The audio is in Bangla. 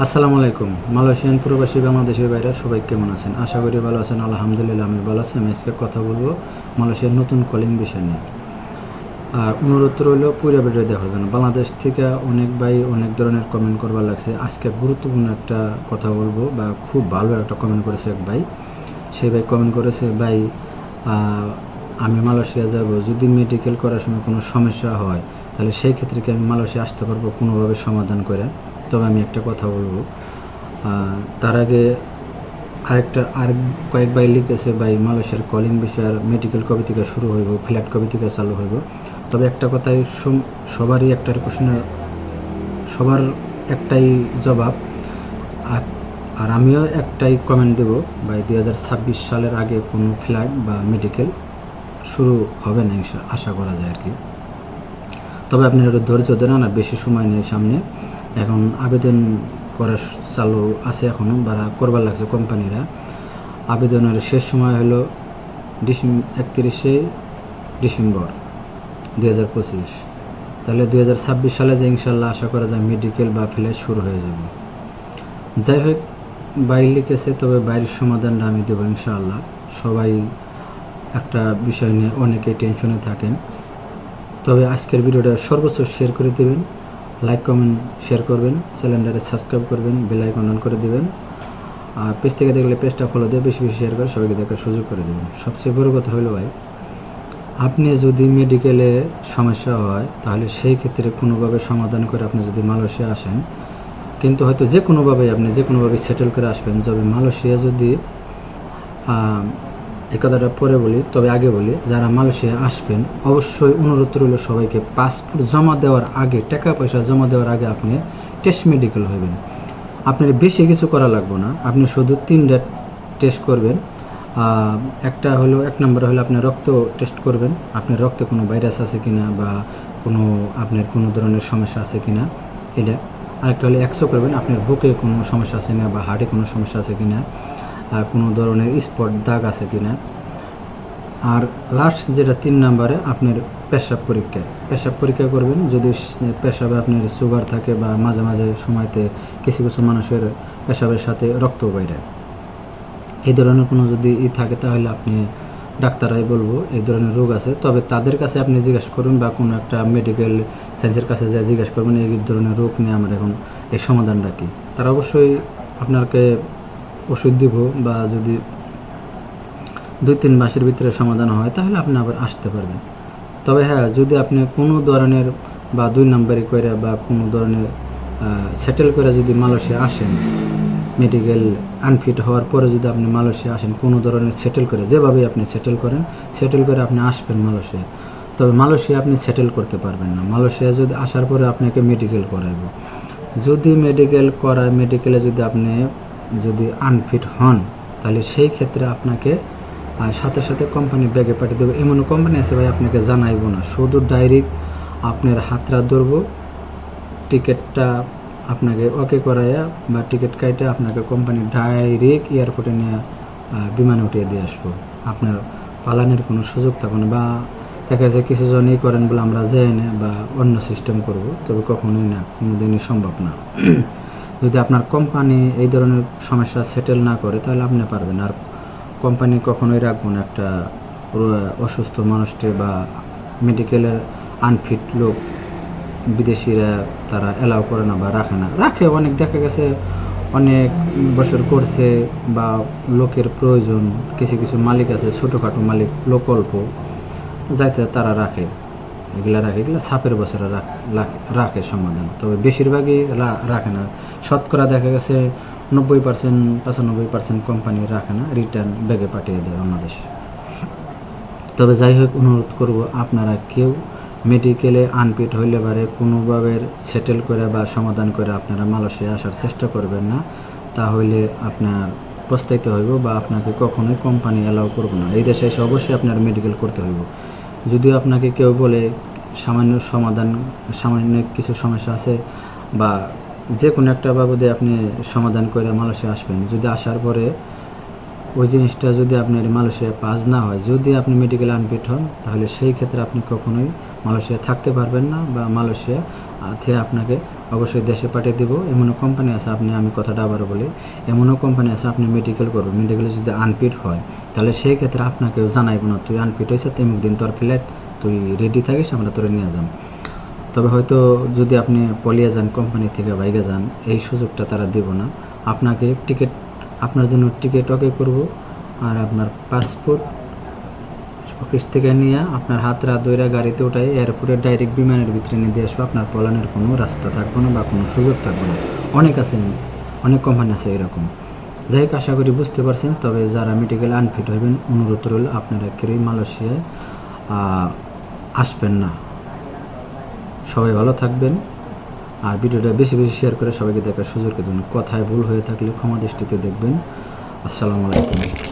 আসসালামু আলাইকুম। মালয়েশিয়ান প্রবাসী বাংলাদেশের বাইরে সবাই কেমন আছেন? আশা করি ভালো আছেন, আলহামদুলিল্লাহ আমি ভালো আছি। আমি আজকে কথা বলব মালয়েশিয়ার নতুন কলিং বিষয় নিয়ে। আর অনুরোধ রইল পুরো ভিডিও দেখার জন্য। বাংলাদেশ থেকে অনেক ভাই অনেক ধরনের কমেন্ট করবার লাগছে। আজকে গুরুত্বপূর্ণ একটা কথা বলব বা খুব ভালো একটা কমেন্ট করেছে এক ভাই। সেই ভাই কমেন্ট করেছে, ভাই আমি মালয়েশিয়া যাব। যদি মেডিকেল করার সময় কোনো সমস্যা হয়, তাহলে সেই ক্ষেত্রে কি আমি মালয়েশিয়া আসতে পারব? কোনোভাবে সমাধান করে। তবে আমি একটা কথা বলব। তার আগে আরেকটা, আর কয়েক ভাই লিখেছে ভাই, মালয়েশিয়ার কলিং বিষয়ের মেডিকেল কবে থেকে শুরু হইব ফ্ল্যাট কবে থেকে চালু হইব। তবে একটা কথাই সবারই একটা কোশ্চেনের সবার একটাই জবাব। আর আমিও একটাই কমেন্ট দেব, ভাই, দুই হাজার ছাব্বিশ সালের আগে কোনো ফ্ল্যাট বা মেডিকেল শুরু হবে না আশা করা যায় আর কি। তবে আপনি ধৈর্য দেন না বেশি সময় নেই সামনে। এখন আবেদন করা চালু আছে এখনও বা করবার লাগছে কোম্পানিরা। আবেদনের শেষ সময় হলো ডিসেম একত্রিশে ডিসেম্বর দু হাজার পঁচিশ। তাহলে দু হাজার ছাব্বিশ সালে যে ইনশাল্লাহ আশা করা যায় মেডিকেল বা ফ্ল্যাট শুরু হয়ে যাবে। যাই হোক, বাইরে লিখেছে, তবে বাইরের সমাধানটা আমি দেবো ইনশাআল্লাহ। সবাই একটা বিষয় নিয়ে অনেকেই টেনশনে থাকেন। তবে আজকের ভিডিওটা সর্বোচ্চ শেয়ার করে দেবেন। লাইক কমেন্ট শেয়ার করবেন চ্যানেলটারে সাবস্ক্রাইব করবেন বেল আইকন অন করে দেবেন। আর পেজ থেকে দেখলে পেজটা ফলো দিয়ে বেশি বেশি শেয়ার করে সবাইকে দেখার সুযোগ করে দেবেন। সবচেয়ে বড় কথা হলো ভাই, আপনি যদি মেডিকেলে সমস্যা হয়, তাহলে সেই ক্ষেত্রে কোনোভাবে সমাধান করে আপনি যদি মালয়েশিয়া আসেন, কিন্তু হয়তো যে কোনোভাবে আপনি যে কোনোভাবে সেটেল করে আসবেন। তবে মালয়েশিয়া যদি এই কথাটা পরে বলি, তবে আগে বলি, যারা মালয়েশিয়া আসবেন, অবশ্যই অনুরোধ রইল সবাইকে পাসপোর্ট জমা দেওয়ার আগে, টাকা পয়সা জমা দেওয়ার আগে আপনি টেস্ট মেডিকেল হবেন। আপনার বেশি কিছু করা লাগবে না, আপনি শুধু তিনটা টেস্ট করবেন। একটা হলো, এক নম্বর হলো আপনি রক্ত টেস্ট করবেন, আপনার রক্তে কোনো ভাইরাস আছে কিনা বা কোনো আপনার কোনো ধরনের সমস্যা আছে কিনা, এটা। আরেকটা হলো একশো করবেন, আপনার বুকে কোনো সমস্যা আছে কিনা বা হার্টে কোনো সমস্যা আছে কিনা। কোনো ধরনের স্পট দাগ আছে কি না আর লাস্ট যেটা তিন নম্বরে আপনার পেশাব পরীক্ষা। পেশাব পরীক্ষা করবেন, যদি পেশাবে আপনার সুগার থাকে বা মাঝে মাঝে সময়তে কিছু কিছু মানুষের পেশাবের সাথে রক্ত বাইরে। এই ধরনের কোনো যদি ই থাকে তাহলে আপনি ডাক্তারাই বলব, এই ধরনের রোগ আছে। তবে তাদের কাছে আপনি জিজ্ঞাসা করুন বা কোনো একটা মেডিকেল সায়েন্সের কাছে যা জিজ্ঞাসা করবেন, এই ধরনের রোগ নিয়ে আমার এখন এই সমাধানটা কি? তারা অবশ্যই আপনাকে ওষুধ দিব বা যদি দুই তিন মাসের ভিতরে সমাধান হয়, তাহলে আপনি আবার আসতে পারবেন। তবে হ্যাঁ যদি আপনি কোনো ধরনের বা দুই নাম্বারি করে বা কোনো ধরনের সেটেল করে যদি মালয়েশিয়া আসেন মেডিকেল আনফিট হওয়ার পরে যদি আপনি মালয়েশিয়া আসেন, কোনো ধরনের সেটেল করে যেভাবে আপনি সেটেল করেন সেটেল করে আপনি আসবেন মালয়েশিয়া। তবে মালয়েশিয়া আপনি সেটেল করতে পারবেন না। মালয়েশিয়া যদি আসার পরে আপনাকে মেডিকেল করাইব। যদি মেডিকেল করায় মেডিকেলে যদি আপনি যদি আনফিট হন, তাহলে সেই ক্ষেত্রে আপনাকে সাথে সাথে কোম্পানি ব্যাগে পাঠিয়ে দেবে। এমন কোম্পানি আছে ভাই, আপনাকে জানাইবো না। শুধু ডাইরেক্ট আপনার হাতরা ধরবো টিকিটটা আপনাকে ওকে করাইয়া বা টিকিট কাইটে আপনাকে কোম্পানি ডাইরেক্ট এয়ারপোর্টে নিয়ে বিমানে উঠিয়ে দিয়ে আসব। আপনার পালানের কোনো সুযোগ থাকবে না বা দেখা যায় কিছু জনই করেন বলে আমরা যাই না বা অন্য সিস্টেম করব, তবে কখনোই না কোনোদিনই সম্ভব না। যদি আপনার কোম্পানি এই ধরনের সমস্যা সেটেল না করে, তাহলে আপনি পারবেন। আর কোম্পানি কখনোই রাখব না। একটা অসুস্থ মানুষকে বা মেডিকেলের আনফিট লোক, বিদেশিরা তারা অ্যালাউ করে না বা রাখে না। রাখে, অনেক দেখা গেছে, অনেক বছর করছে বা লোকের প্রয়োজন, কিছু কিছু মালিক আছে, ছোটোখাটো মালিক, লোক অল্প, যাইতে তারা রাখে। এগুলা রাখে, এগুলো সাপের বছরে রাখ- সমাধান। তবে বেশিরভাগই রাখে না। শতকরা দেখা গেছে নব্বই পার্সেন্ট, পঁচানব্বই পার্সেন্ট কোম্পানি রাখে না রিটার্ন ব্যাগে পাঠিয়ে দেয় অন্য দেশে তবে যাই হোক, অনুরোধ করব আপনারা কেউ মেডিকেলে আনফিট হইলে পারে কোনোভাবে সেটেল করে বা সমাধান করে আপনারা মালয়েশিয়া আসার চেষ্টা করবেন না। তাহলে আপনার পস্তাইতে হইব বা আপনাকে কখনোই কোম্পানি অ্যালাউ করব না। এই দেশে এসে অবশ্যই আপনার মেডিকেল করতে হইব। যদিও আপনাকে কেউ বলে সামান্য সমাধান, সামান্য কিছু সমস্যা আছে বা যে কোনো একটা বাবদে আপনি সমাধান করে মালয়েশিয়া আসবেন। যদি আসার পরে ওই জিনিসটা যদি আপনার মালয়েশিয়া পাস না হয়, যদি আপনি মেডিকেল আনফিট হন, তাহলে সেই ক্ষেত্রে আপনি কখনোই মালয়েশিয়া থাকতে পারবেন না বা মালয়েশিয়া থেকে আপনাকে অবশ্যই দেশে পাঠিয়ে দেবো। এমনও কোম্পানি আছে, আপনি আমি কথাটা আবারও বলি, এমনও কোম্পানি আছে, আপনি মেডিকেল করবেন। মেডিকেলে যদি আনফিট হয় তাহলে সেই ক্ষেত্রে আপনাকেও জানাইব না। তুই আনফিট হয়েছে তেমন দিন তোর ফ্ল্যাট তুই রেডি থাকিস, আমরা তোরে নিয়ে যাম। তবে হয়তো যদি আপনি পলিয়া যান কোম্পানি থেকে বাইকে যান, এই সুযোগটা তারা দেব না। আপনাকে টিকিট আপনার জন্য টিকিট ওকে করব, আর আপনার পাসপোর্ট অফিস থেকে নিয়ে আপনার হাত রাত দইরা গাড়িতে ওঠাই এয়ারপোর্টে ডাইরেক্ট বিমানের ভিতরে নিয়ে দিয়ে আসবে। আপনার পলানের কোনো রাস্তা থাকবে না বা কোনো সুযোগ থাকবে না। অনেক আছে, অনেক কোম্পানি আছে এরকম। যাই হোক, আশা করি বুঝতে পারছেন, তবে যারা মেডিকেল আনফিট হবেন অনুরোধ রইল আপনারা কেউই মালয়েশিয়ায় আসবেন না। সবাই ভালো থাকবেন, আর ভিডিওটা বেশি বেশি শেয়ার করে সবাইকে দেখার সুযোগ দেবেন কথায় ভুল হয়ে থাকলে ক্ষমা দৃষ্টিতে দেখবেন। আসসালামু আলাইকুম।